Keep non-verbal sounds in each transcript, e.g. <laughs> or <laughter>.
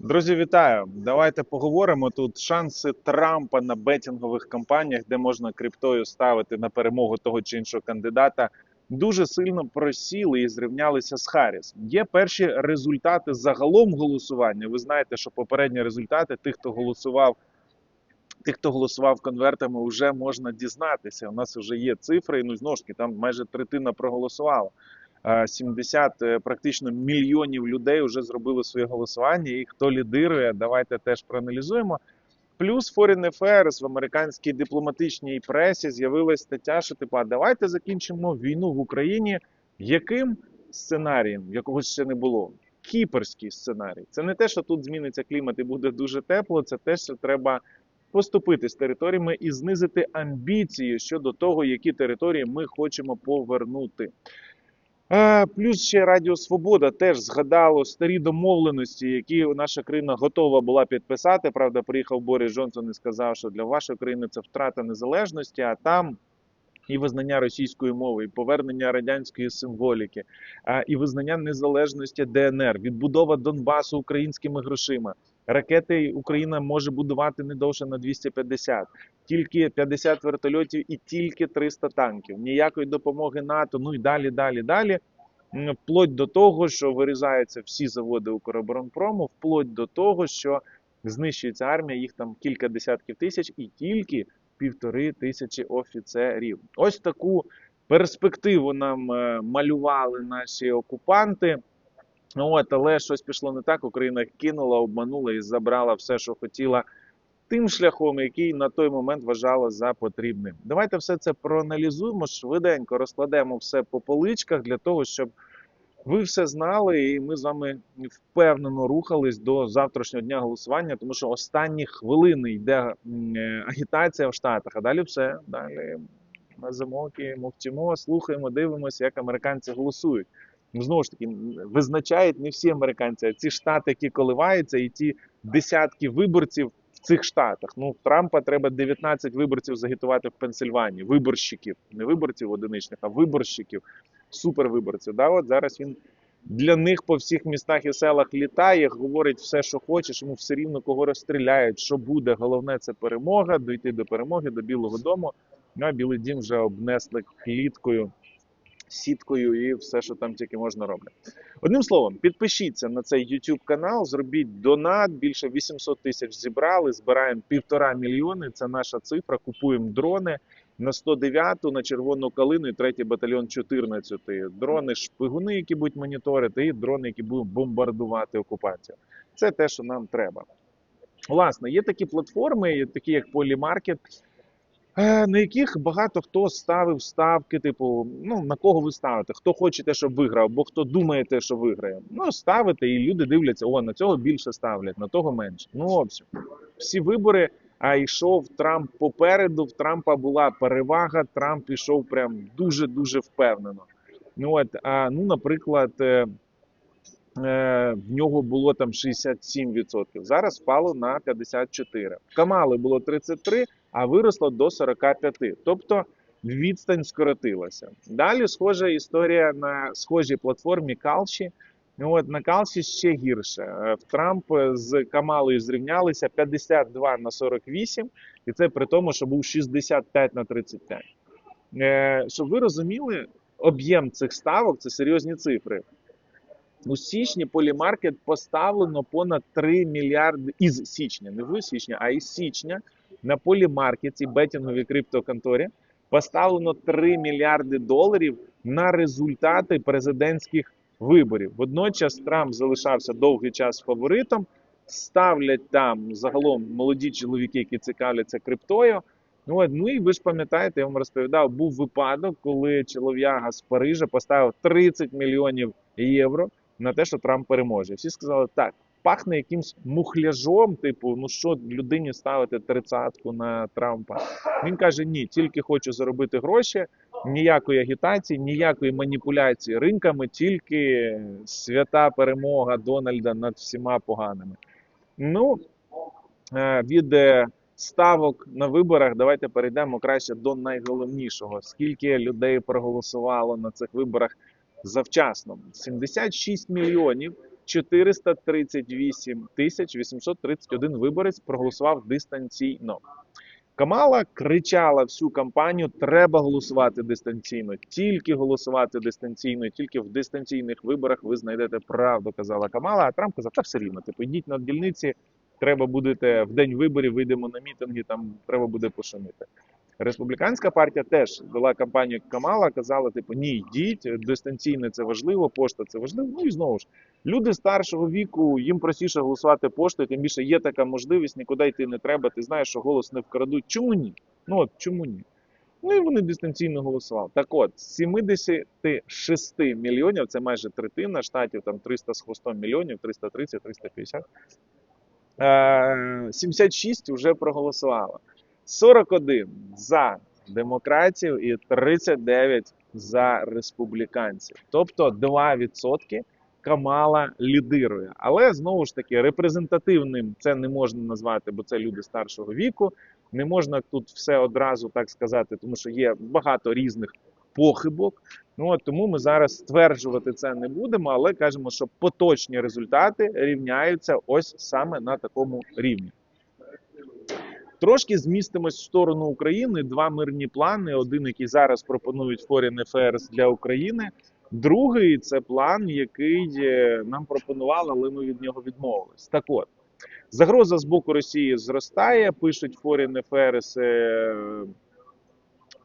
Друзі, вітаю! Давайте поговоримо тут шанси Трампа на бетінгових кампаніях, де можна криптою ставити на перемогу того чи іншого кандидата. Дуже сильно просіли і зрівнялися з Харріс. Є перші результати загалом голосування. Ви знаєте, що попередні результати тих, хто голосував, тих, хто голосував конвертами, вже можна дізнатися. У нас вже є цифри. і Ну знову ж таки, там майже третина проголосувала. Е, 70 е, практично мільйонів людей вже зробили своє голосування. І хто лідирує, давайте теж проаналізуємо. Плюс Foreign Affairs в американській дипломатичній пресі з'явилася стаття, що типа давайте закінчимо війну в Україні. Яким сценарієм, якого ще не було? Кіперський сценарій. Це не те, що тут зміниться клімат і буде дуже тепло. Це те, що треба поступити з територіями і знизити амбіції щодо того, які території ми хочемо повернути. Е, Плюс ще Радіо Свобода теж згадало старі домовленості, які наша країна готова була підписати. Правда, приїхав Борис Джонсон і сказав, що для вашої країни це втрата незалежності, а там і визнання російської мови, і повернення радянської символіки, і визнання незалежності ДНР, відбудова Донбасу українськими грошима. Ракети Україна може будувати не довше на 250, тільки 50 вертольотів і тільки 300 танків. Ніякої допомоги НАТО. Ну і далі, далі, далі. Вплоть до того, що вирізаються всі заводи Укроборонпрому, вплоть до того, що знищується армія, їх там кілька десятків тисяч, і тільки півтори тисячі офіцерів. Ось таку перспективу нам е, малювали наші окупанти. Ну, От, але щось пішло не так. Україна кинула, обманула і забрала все, що хотіла, тим шляхом, який на той момент вважала за потрібним. Давайте все це проаналізуємо швиденько, розкладемо все по поличках для того, щоб ви все знали, і ми з вами впевнено рухались до завтрашнього дня голосування, тому що останні хвилини йде агітація в Штатах, а далі все. Далі на замоки мовчимо, слухаємо, дивимося, як американці голосують. Ну, знову ж таки, визначають не всі американці, а ці штати, які коливаються, і ті десятки виборців в цих штатах. Ну, Трампа треба 19 виборців загітувати в Пенсильванії. Виборщиків, не виборців одиничних, а виборщиків, супервиборців. Да, от зараз він для них по всіх містах і селах літає, говорить все, що хочеш, йому все рівно кого розстріляють, що буде. Головне це перемога, дойти до перемоги, до Білого Дому. Ну, а Білий Дім вже обнесли кліткою сіткою і все, що там тільки можна робити. Одним словом, підпишіться на цей YouTube канал, зробіть донат. Більше 800 тисяч зібрали. Збираємо півтора мільйони. Це наша цифра. Купуємо дрони на 109-ту, на червону калину і третій батальйон 14-ї. Дрони, шпигуни, які будуть моніторити, і дрони, які будуть бомбардувати окупацію. Це те, що нам треба. Власне, є такі платформи, такі як Polymarket, на яких багато хто ставив ставки, типу, ну на кого ви ставите, хто хочете, щоб виграв, або хто думаєте, що виграє. Ну, ставите, і люди дивляться, о, на цього більше ставлять, на того менше. Ну, общем, всі вибори, а йшов Трамп попереду. В Трампа була перевага. Трамп ішов прям дуже-дуже впевнено. Ну, от, а, ну, наприклад, е, е, в нього було там 67%. Зараз впало на 54%. В Камали було 33%, а виросло до 45%. Тобто відстань скоротилася. Далі схожа історія на схожій платформі Калші. От на Калші ще гірше. Е, В Трамп з Камалою зрівнялися 52 на 48, і це при тому, що був 65 на 35. Е, Щоб ви розуміли, об'єм цих ставок це серйозні цифри. У січні полімаркет поставлено понад 3 мільярди із січня, не в січня, а із січня на полімаркеті бетінговій криптоконторі поставлено 3 мільярди доларів на результати президентських виборів. Водночас Трамп залишався довгий час фаворитом. Ставлять там загалом молоді чоловіки, які цікавляться криптою. Ну, ну і ви ж пам'ятаєте, я вам розповідав, був випадок, коли чолов'яга з Парижа поставив 30 мільйонів євро на те, що Трамп переможе. Всі сказали, так, пахне якимсь мухляжом, типу, ну що людині ставити тридцятку на Трампа. Він каже: ні, тільки хочу заробити гроші, ніякої агітації, ніякої маніпуляції ринками, тільки свята перемога Дональда над всіма поганими. Ну, е, від е, ставок на виборах давайте перейдемо краще до найголовнішого. Скільки людей проголосувало на цих виборах завчасно? 76 мільйонів 438 тисяч 831 виборець проголосував дистанційно. Камала кричала всю кампанію: треба голосувати дистанційно, тільки голосувати дистанційно, тільки в дистанційних виборах ви знайдете правду, казала Камала. А Трамп казав, та все рівно, типу, йдіть на дільниці, треба будете в день виборів, вийдемо на мітинги, там треба буде пошуміти. Республіканська партія теж вела кампанію Камала, казала, типу, ні, йдіть, дистанційне це важливо, пошта це важливо. Ну і знову ж, люди старшого віку, їм простіше голосувати поштою, тим більше є така можливість, нікуди йти не треба. Ти знаєш, що голос не вкрадуть. Чому ні? Ну от чому ні? Ну і вони дистанційно голосували. Так от, з 76 мільйонів, це майже третина штатів, там 300 з хвостом мільйонів, 330, 350. Е, 76 вже проголосувало. 41 за демократів і 39 за республіканців. Тобто 2% Камала лідирує. Але знову ж таки репрезентативним це не можна назвати, бо це люди старшого віку. Не можна тут все одразу так сказати, тому що є багато різних похибок. Ну от тому ми зараз стверджувати це не будемо, але кажемо, що поточні результати рівняються ось саме на такому рівні. Трошки змістимось в сторону України. Два мирні плани. Один, який зараз пропонують Foreign Affairs для України. Другий це план, який е, нам пропонували, але ми від нього відмовились. Так от, загроза з боку Росії зростає. Пишуть Foreign Affairs, е,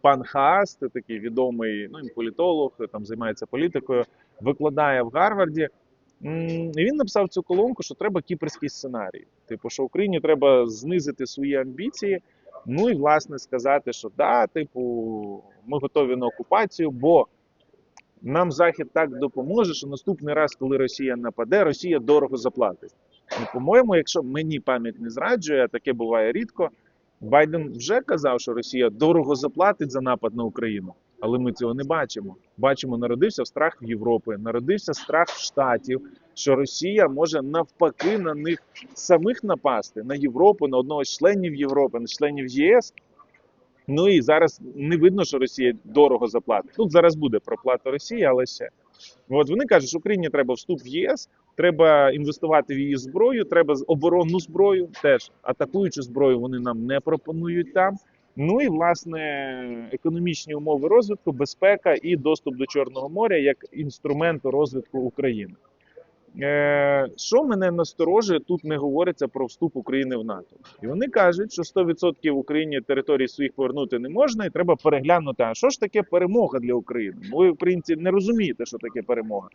пан Хаас, це такий відомий ну, політолог, там займається політикою, викладає в Гарварді. Він написав цю колонку, що треба кіпрський сценарій. Типу, що Україні треба знизити свої амбіції. Ну і власне сказати, що да, типу, ми готові на окупацію, бо нам Захід так допоможе, що наступний раз, коли Росія нападе, Росія дорого заплатить. Ну, по-моєму, якщо мені пам'ять не зраджує, а таке буває рідко. Байден вже казав, що Росія дорого заплатить за напад на Україну, але ми цього не бачимо. Бачимо, народився страх в Європи, народився страх в Штатів, що Росія може навпаки на них самих напасти на Європу, на одного з членів Європи, на членів ЄС. Ну і зараз не видно, що Росія дорого заплатить. Тут зараз буде проплата Росії, але ще. От вони кажуть, що Україні треба вступ в ЄС, треба інвестувати в її зброю, треба оборонну зброю. Теж атакуючу зброю вони нам не пропонують там. Ну і власне економічні умови розвитку, безпека і доступ до Чорного моря як інструменту розвитку України. Е, що мене насторожує, тут не говориться про вступ України в НАТО. І вони кажуть, що 100% Україні територій своїх повернути не можна, і треба переглянути, а що ж таке перемога для України? Бо ви, українці, не розумієте, що таке перемога.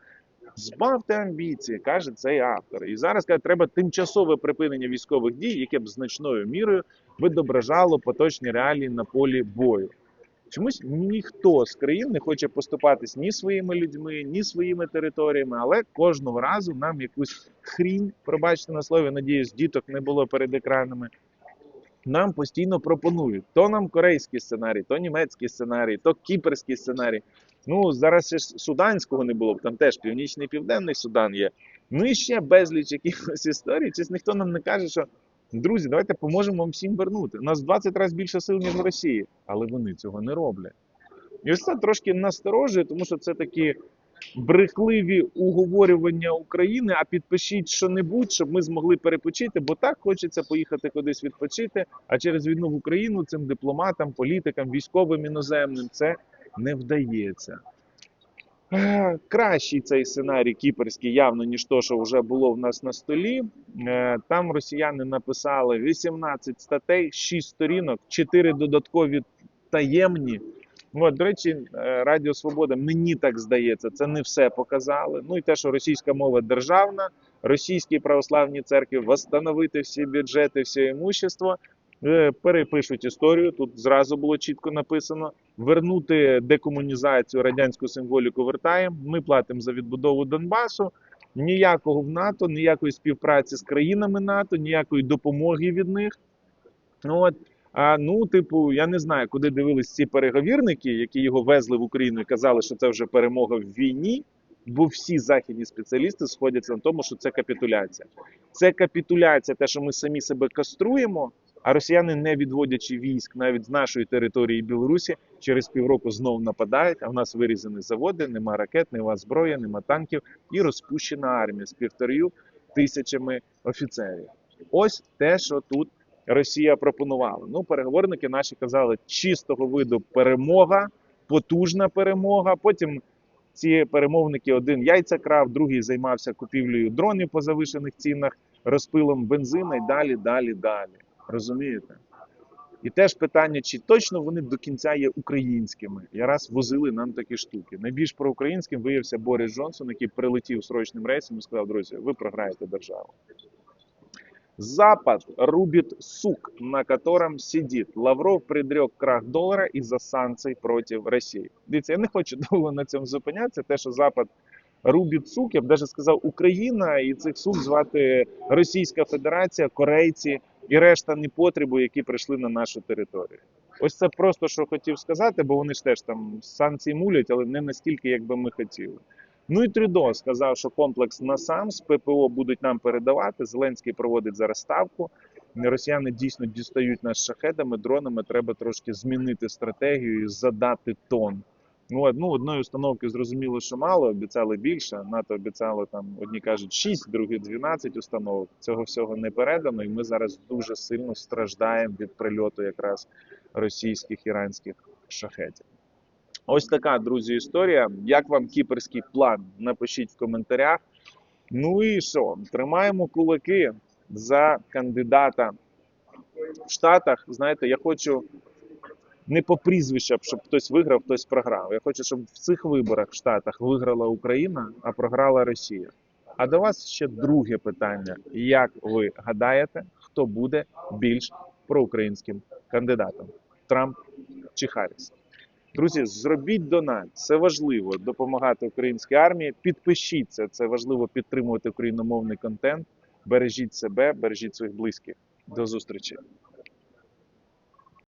Збавте амбіції, каже цей автор. І зараз каже, треба тимчасове припинення військових дій, яке б значною мірою відображало поточні реалії на полі бою. Чомусь ніхто з країн не хоче поступатись ні своїми людьми, ні своїми територіями, але кожного разу нам якусь хрінь, пробачте на слові, надіюсь, діток не було перед екранами. Нам постійно пропонують то нам корейський сценарій, то німецький сценарій, то кіперський сценарій. Ну зараз ще суданського не було, там теж північний південний Судан є. Ну і ще безліч якихось історій. Чись ніхто нам не каже, що друзі, давайте поможемо вам всім вернути. У нас в 20 разів більше сил, ніж в Росії, але вони цього не роблять. І ось це трошки насторожує, тому що це такі брехливі уговорювання України. А підпишіть що-небудь, щоб ми змогли перепочити, бо так хочеться поїхати кудись відпочити. А через війну в Україну цим дипломатам, політикам, військовим іноземним це не вдається. Кращий цей сценарій кіперський явно, ніж то, що вже було в нас на столі. Е, Там росіяни написали 18 статей, 6 сторінок, 4 додаткові таємні. Ну, От, до речі, е, Радіо Свобода, мені так здається, це не все показали. Ну і те, що російська мова державна, російській православній церкві восстановити всі бюджети, все імущество. Перепишуть історію. Тут зразу було чітко написано: вернути декомунізацію, радянську символіку вертаємо. Ми платимо за відбудову Донбасу. Ніякого в НАТО, ніякої співпраці з країнами НАТО, ніякої допомоги від них. От, а, ну, типу, я не знаю, куди дивились ці переговірники, які його везли в Україну і казали, що це вже перемога в війні. Бо всі західні спеціалісти сходяться на тому, що це капітуляція. Це капітуляція, те, що ми самі себе каструємо, А росіяни, не відводячи військ навіть з нашої території Білорусі, через півроку знову нападають. А в нас вирізані заводи, нема ракет, нема зброї, нема танків і розпущена армія з півторою тисячами офіцерів. Ось те, що тут Росія пропонувала. Ну, переговорники наші казали, чистого виду перемога, потужна перемога. Потім ці перемовники один яйця крав, другий займався купівлею дронів по завишених цінах, розпилом бензина і далі, далі, далі. Розумієте? І теж питання, чи точно вони до кінця є українськими. Я раз возили нам такі штуки. Найбільш проукраїнським виявився Борис Джонсон, який прилетів срочним рейсом і сказав: друзі, ви програєте державу. Запад рубит сук, на котором сидит. Лавров предрек крах долара из-за санкций проти Росії. Дивіться, я не хочу <laughs> довго на цьому зупинятися. Те, що Запад рубить сук, я б навіть сказав Україна, і цих сук звати Російська Федерація, корейці і решта непотребу, які прийшли на нашу територію. Ось це просто що хотів сказати, бо вони ж теж там санкції мулять, але не настільки, як би ми хотіли. Ну і Трюдо сказав, що комплекс НАСАМ з ППО будуть нам передавати. Зеленський проводить зараз ставку. Росіяни дійсно дістають нас шахедами, дронами. Треба трошки змінити стратегію і задати тон. Ну, ну, одної установки зрозуміло, що мало, обіцяли більше. НАТО обіцяло там, одні кажуть 6, другі 12 установок. Цього всього не передано, і ми зараз дуже сильно страждаємо від прильоту якраз російських іранських шахетів. Ось така, друзі, історія. Як вам кіперський план? Напишіть в коментарях. Ну і що? Тримаємо кулаки за кандидата в Штатах. Знаєте, я хочу не по прізвищам, щоб хтось виграв, хтось програв. Я хочу, щоб в цих виборах в Штатах виграла Україна, а програла Росія. А до вас ще друге питання: як ви гадаєте, хто буде більш проукраїнським кандидатом? Трамп чи Харріс? Друзі, зробіть донат. Це важливо допомагати українській армії. Підпишіться, це важливо підтримувати україномовний контент. Бережіть себе, бережіть своїх близьких. До зустрічі.